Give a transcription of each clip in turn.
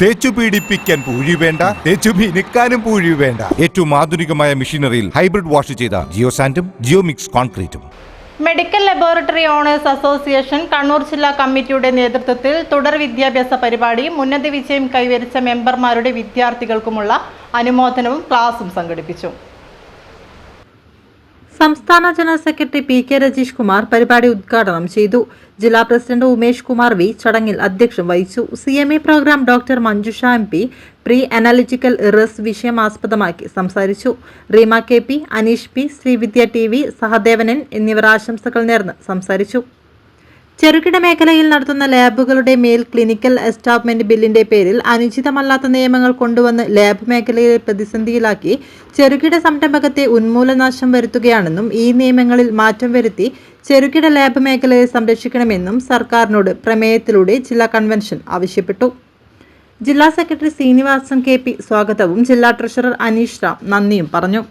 തേച്ചു പീഡിപ്പിക്കാൻ പൂഴി വേണ്ട തേച്ചു മിനുക്കാനും പൂഴി വേണ്ട. ഏറ്റവും ആധുനികമായ മെഷീനറിയിൽ ഹൈബ്രിഡ് വാഷ് ചെയ്ത ജിയോ സാൻഡും geo mix കോൺക്രീറ്റും. Medical laboratory owners association Kannur ജില്ലാ കമ്മിറ്റിയുടെ നേതൃത്വത്തിൽ തുടർ വിദ്യാഭ്യാസ പരിപാടി ഉന്നത വിജയം കൈവരിച്ച മെമ്പർമാരുടെ വിദ്യാർത്ഥികൾക്കുമുള്ള അനുമോദനവും ക്ലാസും സംഘടിപ്പിച്ചു. സംസ്ഥാന general secretary P K Rajeesh Kumar പരിപാടി ഉദ്ഘാടനം ചെയ്തു. ജില്ലാ പ്രസിഡന്റ് ഉമേഷ് കുമാർ വി ചടങ്ങിൽ അധ്യക്ഷം വഹിച്ചു. C M A programme doctor Manjusha M P pre analytical റിസ് വിഷയം ആസ്പദമാക്കി സംസാരിച്ചു. Reema K P Aneesh P Sreevidya T V Sahadevan എന്നിവർ ആശംസകൾ നേർന്ന് സംസാരിച്ചു. ചെറുകിട മേഖലയിൽ നടത്തുന്ന ലാബുകളുടെ മേൽ ക്ലിനിക്കൽ എസ്റ്റാബ്മെന്റ് ബില്ലിന്റെ പേരിൽ അനുചിതമല്ലാത്ത നിയമങ്ങൾ കൊണ്ടുവന്ന് ലാബ് മേഖലയെ പ്രതിസന്ധിയിലാക്കി ചെറുകിട സംരംഭകത്തെ ഉന്മൂലനാശം വരുത്തുകയാണെന്നും ഈ നിയമങ്ങളിൽ മാറ്റം വരുത്തി ചെറുകിട ലാബ് മേഖലയെ സംരക്ഷിക്കണമെന്നും സർക്കാരിനോട് പ്രമേയത്തിലൂടെ ജില്ലാ കൺവെൻഷൻ ആവശ്യപ്പെട്ടു. ജില്ലാ സെക്രട്ടറി ശ്രീനിവാസൻ കെ പി സ്വാഗതവും ജില്ലാ ട്രഷറർ അനീഷ് റാം നന്ദിയും പറഞ്ഞു.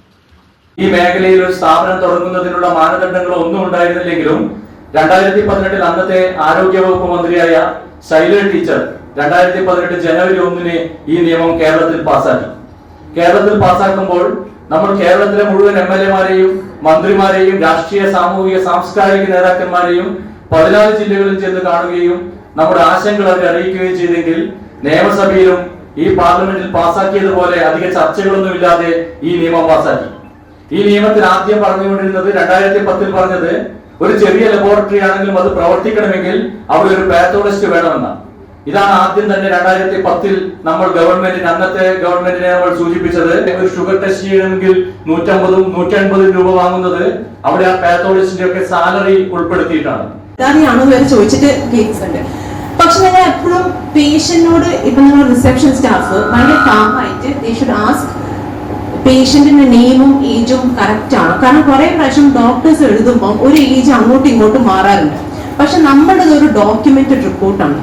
ഈ മേഖലയിൽ ഒരു സ്ഥാപനം തുടങ്ങുന്നതിനുള്ള മാനദണ്ഡങ്ങൾ ഒന്നും ഉണ്ടായിരുന്നില്ലെങ്കിലും രണ്ടായിരത്തി പതിനെട്ടിൽ അന്നത്തെ ആരോഗ്യവകുപ്പ് മന്ത്രിയായ ശൈല ടീച്ചർ രണ്ടായിരത്തി പതിനെട്ട് ജനുവരി ഒന്നിന് ഈ നിയമം കേരളത്തിൽ പാസാക്കി കേരളത്തിൽ പാസാക്കുമ്പോൾ നമ്മൾ കേരളത്തിലെ മുഴുവൻ എം എൽ എമാരെയും മന്ത്രിമാരെയും രാഷ്ട്രീയ സാമൂഹിക സാംസ്കാരിക നേതാക്കന്മാരെയും പതിനാല് ജില്ലകളിൽ ചെന്ന് കാണുകയും നമ്മുടെ ആശങ്കകൾ അവരെ അറിയിക്കുകയും ചെയ്തെങ്കിൽ നിയമസഭയിലും ഈ പാർലമെന്റിൽ പാസാക്കിയതുപോലെ അധിക ചർച്ചകളൊന്നുമില്ലാതെ ഈ നിയമം പാസാക്കി ഈ നിയമത്തിൽ ആദ്യം പറഞ്ഞുകൊണ്ടിരുന്നത് രണ്ടായിരത്തി പത്തിൽ പറഞ്ഞത് ഒരു ചെറിയ ലബോറട്ടറി ആണെങ്കിലും അത് പ്രവർത്തിക്കണമെങ്കിൽ അവിടെ ഒരു പാത്തോളജിസ്റ്റ് വേണമെന്നാണ്. ഇതാണ് ആദ്യം തന്നെ രണ്ടായിരത്തി പത്തിൽ നമ്മൾ ഗവൺമെന്റിന് അന്നത്തെ ഗവൺമെന്റിനെ നമ്മൾ സൂചിപ്പിച്ചത്. ഒരു ഷുഗർ ടെസ്റ്റ് ചെയ്യണമെങ്കിൽ നൂറ്റമ്പതും നൂറ്റൻപതും രൂപ വാങ്ങുന്നത് അവിടെ ആ പാത്തോളജിസ്റ്റിന്റെ ഒക്കെ സാലറി ഉൾപ്പെടുത്തിയിട്ടാണ്. ചോദിച്ചിട്ട് കേസ് ഉണ്ട്. പക്ഷെ ഞാൻ എപ്പോഴും പേഷ്യന്റിനോട് ഇപ്പൊ നമ്മൾ റിസപ്ഷൻ സ്റ്റാഫ് ഭയങ്കര കാമായിട്ട് ദേ ഷുഡ് ആസ്ക് പേഷ്യന്റിന്റെ നെയിമും ഏജും കറക്റ്റ് ആണ്. കാരണം കുറെ പ്രാവശ്യം ഡോക്ടേഴ്സ് എഴുതുമ്പോൾ ഒരു ഏജ് അങ്ങോട്ടും ഇങ്ങോട്ടും മാറാറുണ്ട്. പക്ഷെ നമ്മുടേത് ഒരു ഡോക്യുമെന്റഡ് റിപ്പോർട്ടാണ്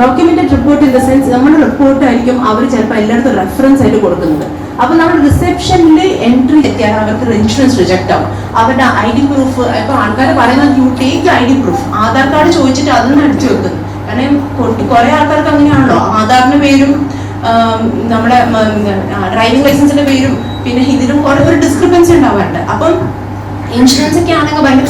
documented report in the sense നമ്മുടെ റിപ്പോർട്ട് ആയിരിക്കും അവർ ചിലപ്പോൾ എല്ലായിടത്തും റെഫറൻസ് ആയിട്ട് കൊടുക്കുന്നത്. അപ്പൊ നമ്മൾ റിസപ്ഷനിൽ എൻട്രി എത്തിയാൽ അവർക്ക് ഇൻഷുറൻസ് റിജക്ട് ആവും. അവരുടെ ഐ ഡി പ്രൂഫ് ഇപ്പൊ ആൾക്കാർ പറയുന്നത് you take I D proof Aadhaar card ചോദിച്ചിട്ട് അതൊന്നും അടിച്ചു വെക്കുന്നു. കാരണം കുറെ ആൾക്കാർക്ക് അങ്ങനെയാണല്ലോ. ആധാറിന്റെ പേരും നമ്മുടെ ഡ്രൈവിംഗ് ലൈസൻസിന്റെ പേരും പിന്നെ ഇതിലും കുറെ ഒരു ഡിസ്ക്രിപ്പൻസി ഉണ്ടാവാറുണ്ട്. അപ്പം ഇൻഷുറൻസ് ഒക്കെ ആണെങ്കിൽ ഭയങ്കര